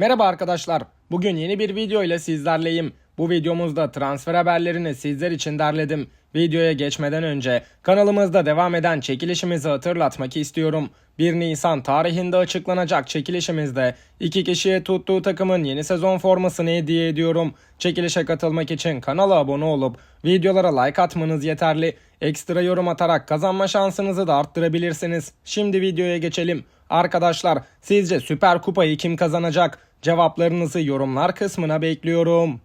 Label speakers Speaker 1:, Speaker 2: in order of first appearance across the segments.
Speaker 1: Merhaba arkadaşlar. Bugün yeni bir video ile sizlerleyim. Bu videomuzda transfer haberlerini sizler için derledim. Videoya geçmeden önce kanalımızda devam eden çekilişimizi hatırlatmak istiyorum. 1 Nisan tarihinde açıklanacak çekilişimizde iki kişiye tuttuğu takımın yeni sezon formasını hediye ediyorum. Çekilişe katılmak için kanala abone olup videolara like atmanız yeterli. Ekstra yorum atarak kazanma şansınızı da arttırabilirsiniz. Şimdi videoya geçelim. Arkadaşlar sizce Süper Kupayı kim kazanacak? Cevaplarınızı yorumlar kısmına bekliyorum.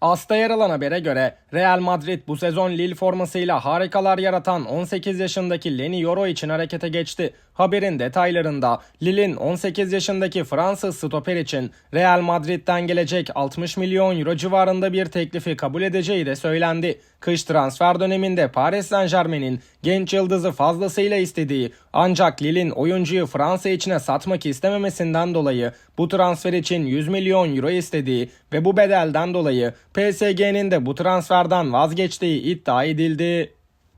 Speaker 1: Asta yer alan habere göre Real Madrid bu sezon Lille formasıyla harikalar yaratan 18 yaşındaki Leny Yoro için harekete geçti. Haberin detaylarında Lille'in 18 yaşındaki Fransız stoper için Real Madrid'den gelecek 60 milyon euro civarında bir teklifi kabul edeceği de söylendi. Kış transfer döneminde Paris Saint Germain'in genç yıldızı fazlasıyla istediği ancak Lille'in oyuncuyu Fransa içine satmak istememesinden dolayı bu transfer için 100 milyon euro istediği ve bu bedelden dolayı PSG'nin de bu transferden vazgeçtiği iddia edildi.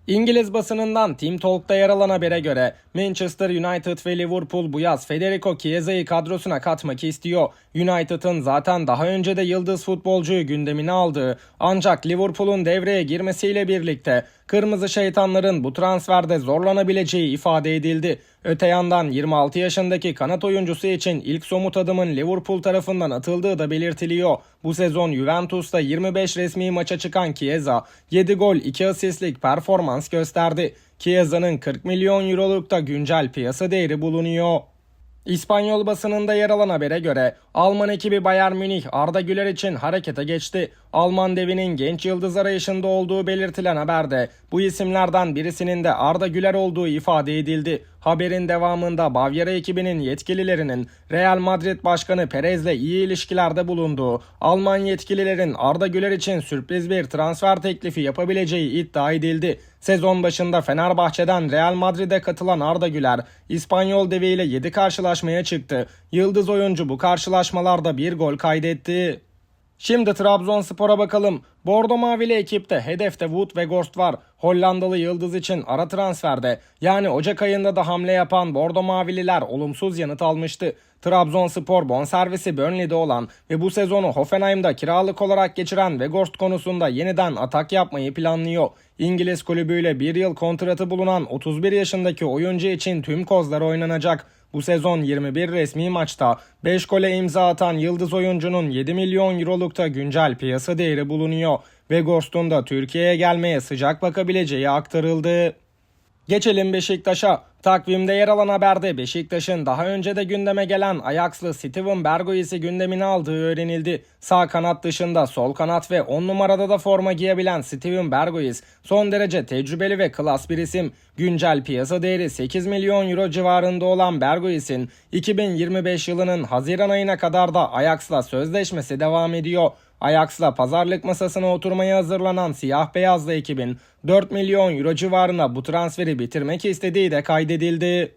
Speaker 1: İngiliz basınından Team Talk'ta yer alan habere göre Manchester United ve Liverpool bu yaz Federico Chiesa'yı kadrosuna katmak istiyor. United'ın zaten daha önce de yıldız futbolcuyu gündemine aldığı ancak Liverpool'un devreye girmesiyle birlikte Kırmızı Şeytanların bu transferde zorlanabileceği ifade edildi. Öte yandan 26 yaşındaki kanat oyuncusu için ilk somut adımın Liverpool tarafından atıldığı da belirtiliyor. Bu sezon Juventus'ta 25 resmi maça çıkan Chiesa 7 gol 2 asistlik performans gösterdi. Chiesa'nın 40 milyon euroluk da güncel piyasa değeri bulunuyor. İspanyol basınında yer alan habere göre Alman ekibi Bayern Münih Arda Güler için harekete geçti. Alman devinin genç yıldız arayışında olduğu belirtilen haberde bu isimlerden birisinin de Arda Güler olduğu ifade edildi. Haberin devamında Bavyera ekibinin yetkililerinin Real Madrid Başkanı Perez'le iyi ilişkilerde bulunduğu, Alman yetkililerin Arda Güler için sürpriz bir transfer teklifi yapabileceği iddia edildi. Sezon başında Fenerbahçe'den Real Madrid'e katılan Arda Güler, İspanyol deviyle 7 karşılaşmaya çıktı. Yıldız oyuncu bu karşılaşmalarda bir gol kaydetti. Şimdi Trabzonspor'a bakalım. Bordo Mavili ekipte hedefte Wood ve Gorst var. Hollandalı yıldız için ara transferde yani Ocak ayında da hamle yapan Bordo Mavililer olumsuz yanıt almıştı. Trabzonspor bonservisi Burnley'de olan ve bu sezonu Hoffenheim'da kiralık olarak geçiren Weghorst konusunda yeniden atak yapmayı planlıyor. İngiliz kulübüyle bir yıl kontratı bulunan 31 yaşındaki oyuncu için tüm kozlar oynanacak. Bu sezon 21 resmi maçta 5 gole imza atan yıldız oyuncunun 7 milyon eurolukta güncel piyasa değeri bulunuyor ve Ghost'un Türkiye'ye gelmeye sıcak bakabileceği aktarıldı. Geçelim Beşiktaş'a. Takvimde yer alan haberde Beşiktaş'ın daha önce de gündeme gelen Ajax'lı Steven Bergois'i gündemine aldığı öğrenildi. Sağ kanat dışında sol kanat ve 10 numarada da forma giyebilen Steven Bergois son derece tecrübeli ve klas bir isim. Güncel piyasa değeri 8 milyon euro civarında olan Bergois'in 2025 yılının Haziran ayına kadar da Ajax'la sözleşmesi devam ediyor. Ajax'la pazarlık masasına oturmaya hazırlanan siyah beyazlı ekibin 4 milyon euro civarına bu transferi bitirmek istediği de kaydedildi.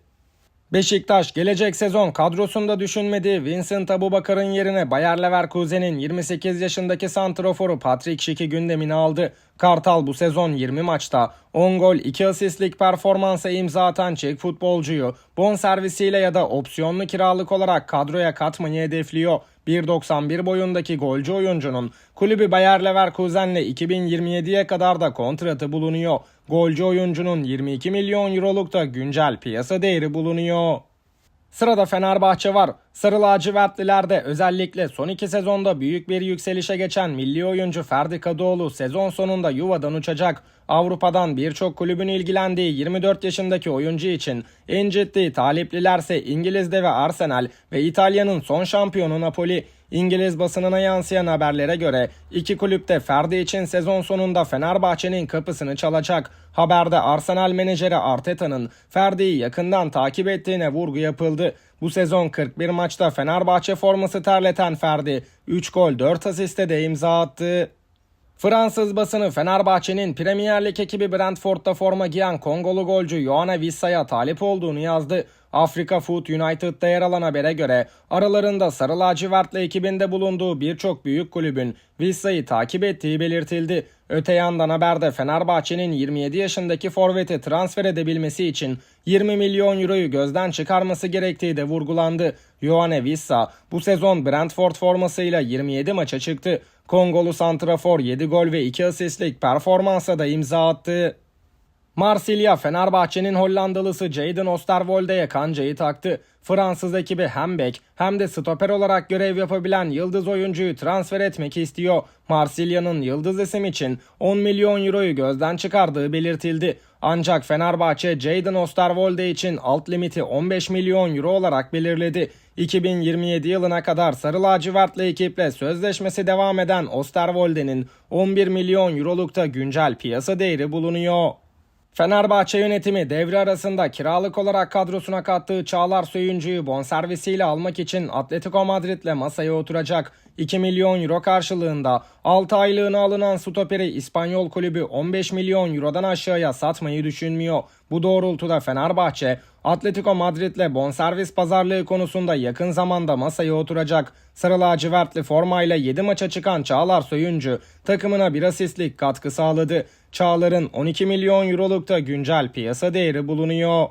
Speaker 1: Beşiktaş gelecek sezon kadrosunda düşünmedi. Vincent Abubakar'ın yerine Bayer Leverkusen'in 28 yaşındaki santraforu Patrick Schick'i gündemine aldı. Kartal bu sezon 20 maçta 10 gol 2 asistlik performansa imza atan Çek futbolcuyu bonservisiyle ya da opsiyonlu kiralık olarak kadroya katmayı hedefliyor. 1.91 boyundaki golcü oyuncunun kulübü Bayer Leverkusen'le 2027'ye kadar da kontratı bulunuyor. Golcü oyuncunun 22 milyon euroluk da güncel piyasa değeri bulunuyor. Sırada Fenerbahçe var. Sarı lacivertlilerde özellikle son iki sezonda büyük bir yükselişe geçen milli oyuncu Ferdi Kadıoğlu sezon sonunda yuvadan uçacak. Avrupa'dan birçok kulübün ilgilendiği 24 yaşındaki oyuncu için en ciddi taliplilerse İngiliz'de ve Arsenal ve İtalya'nın son şampiyonu Napoli. İngiliz basınına yansıyan haberlere göre iki kulüp de Ferdi için sezon sonunda Fenerbahçe'nin kapısını çalacak. Haberde Arsenal menajeri Arteta'nın Ferdi'yi yakından takip ettiğine vurgu yapıldı. Bu sezon 41 maçta Fenerbahçe forması terleten Ferdi 3 gol 4 asiste de imza attı. Fransız basını Fenerbahçe'nin Premier Lig ekibi Brentford'da forma giyen Kongolu golcü Yoana Wissa'ya talip olduğunu yazdı. Afrika Food United'da yer alan habere göre aralarında Sarı Lacivert'le ekibinde bulunduğu birçok büyük kulübün Vissa'yı takip ettiği belirtildi. Öte yandan haberde Fenerbahçe'nin 27 yaşındaki forveti transfer edebilmesi için 20 milyon euroyu gözden çıkarması gerektiği de vurgulandı. Yoane Vissa bu sezon Brentford formasıyla 27 maça çıktı. Kongolu santrafor 7 gol ve 2 asistlik performansa da imza attı. Marsilya Fenerbahçe'nin Hollandalısı Jadon Osterwolde'ye kancayı taktı. Fransız ekibi hem bek hem de stoper olarak görev yapabilen yıldız oyuncuyu transfer etmek istiyor. Marsilya'nın yıldız isim için 10 milyon euroyu gözden çıkardığı belirtildi. Ancak Fenerbahçe Jadon Osterwolde için alt limiti 15 milyon euro olarak belirledi. 2027 yılına kadar Sarı Lacivertli ekiple sözleşmesi devam eden Osterwolde'nin 11 milyon eurolukta güncel piyasa değeri bulunuyor. Fenerbahçe yönetimi devre arasında kiralık olarak kadrosuna kattığı Çağlar Söyüncü'yü bonservisiyle almak için Atletico Madrid'le masaya oturacak. 2 milyon euro karşılığında 6 aylığına alınan stoperi İspanyol kulübü 15 milyon eurodan aşağıya satmayı düşünmüyor. Bu doğrultuda Fenerbahçe Atletico Madrid'le bonservis pazarlığı konusunda yakın zamanda masaya oturacak. Sarı lacivertli formayla 7 maça çıkan Çağlar Söyüncü takımına bir asistlik katkı sağladı. Çağlar'ın 12 milyon eurolukta güncel piyasa değeri bulunuyor.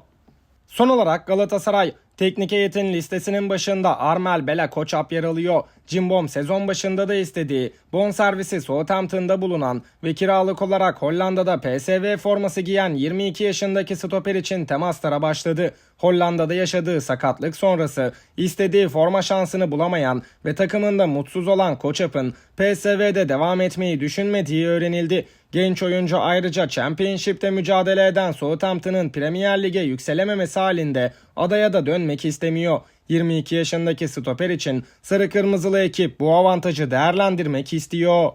Speaker 1: Son olarak Galatasaray teknik heyetin listesinin başında Armel Bela Koçap yer alıyor. Cimbom sezon başında da istediği bonservisi Southampton'da bulunan ve kiralık olarak Hollanda'da PSV forması giyen 22 yaşındaki stoper için temaslara başladı. Hollanda'da yaşadığı sakatlık sonrası istediği forma şansını bulamayan ve takımında mutsuz olan Koçap'ın PSV'de devam etmeyi düşünmediği öğrenildi. Genç oyuncu ayrıca Championship'te mücadele eden Southampton'ın Premier Lig'e yükselememesi halinde adaya da dönmek istemiyor. 22 yaşındaki stoper için sarı kırmızılı ekip bu avantajı değerlendirmek istiyor.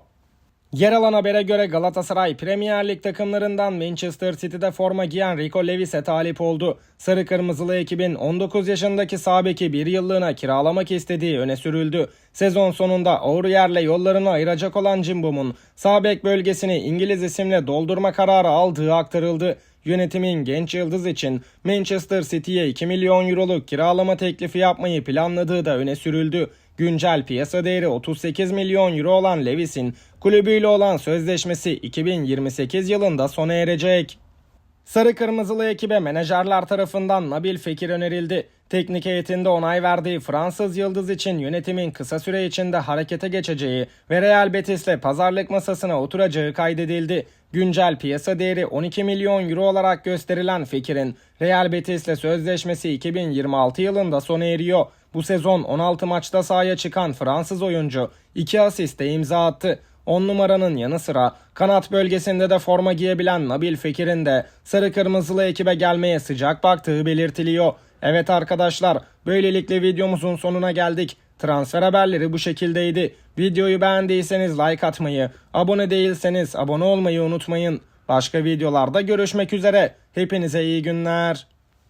Speaker 1: Yer alan habere göre Galatasaray Premier Lig takımlarından Manchester City'de forma giyen Rico Lewis'e talip oldu. Sarı Kırmızılı ekibin 19 yaşındaki sabeki bir yıllığına kiralamak istediği öne sürüldü. Sezon sonunda Aurier'le yollarını ayıracak olan Cimbom'un sabek bölgesini İngiliz isimle doldurma kararı aldığı aktarıldı. Yönetimin genç yıldız için Manchester City'ye 2 milyon euroluk kiralama teklifi yapmayı planladığı da öne sürüldü. Güncel piyasa değeri 38 milyon euro olan Lewis'in kulübüyle olan sözleşmesi 2028 yılında sona erecek. Sarı Kırmızılı ekibe menajerler tarafından Nabil Fekir önerildi. Teknik heyetinde onay verdiği Fransız yıldız için yönetimin kısa süre içinde harekete geçeceği ve Real Betis'le pazarlık masasına oturacağı kaydedildi. Güncel piyasa değeri 12 milyon euro olarak gösterilen Fekir'in Real Betis'le sözleşmesi 2026 yılında sona eriyor. Bu sezon 16 maçta sahaya çıkan Fransız oyuncu 2 asiste imza attı. 10 numaranın yanı sıra kanat bölgesinde de forma giyebilen Nabil Fekir'in de sarı kırmızılı ekibe gelmeye sıcak baktığı belirtiliyor. Evet arkadaşlar böylelikle videomuzun sonuna geldik. Transfer haberleri bu şekildeydi. Videoyu beğendiyseniz like atmayı, abone değilseniz abone olmayı unutmayın. Başka videolarda görüşmek üzere. Hepinize iyi günler.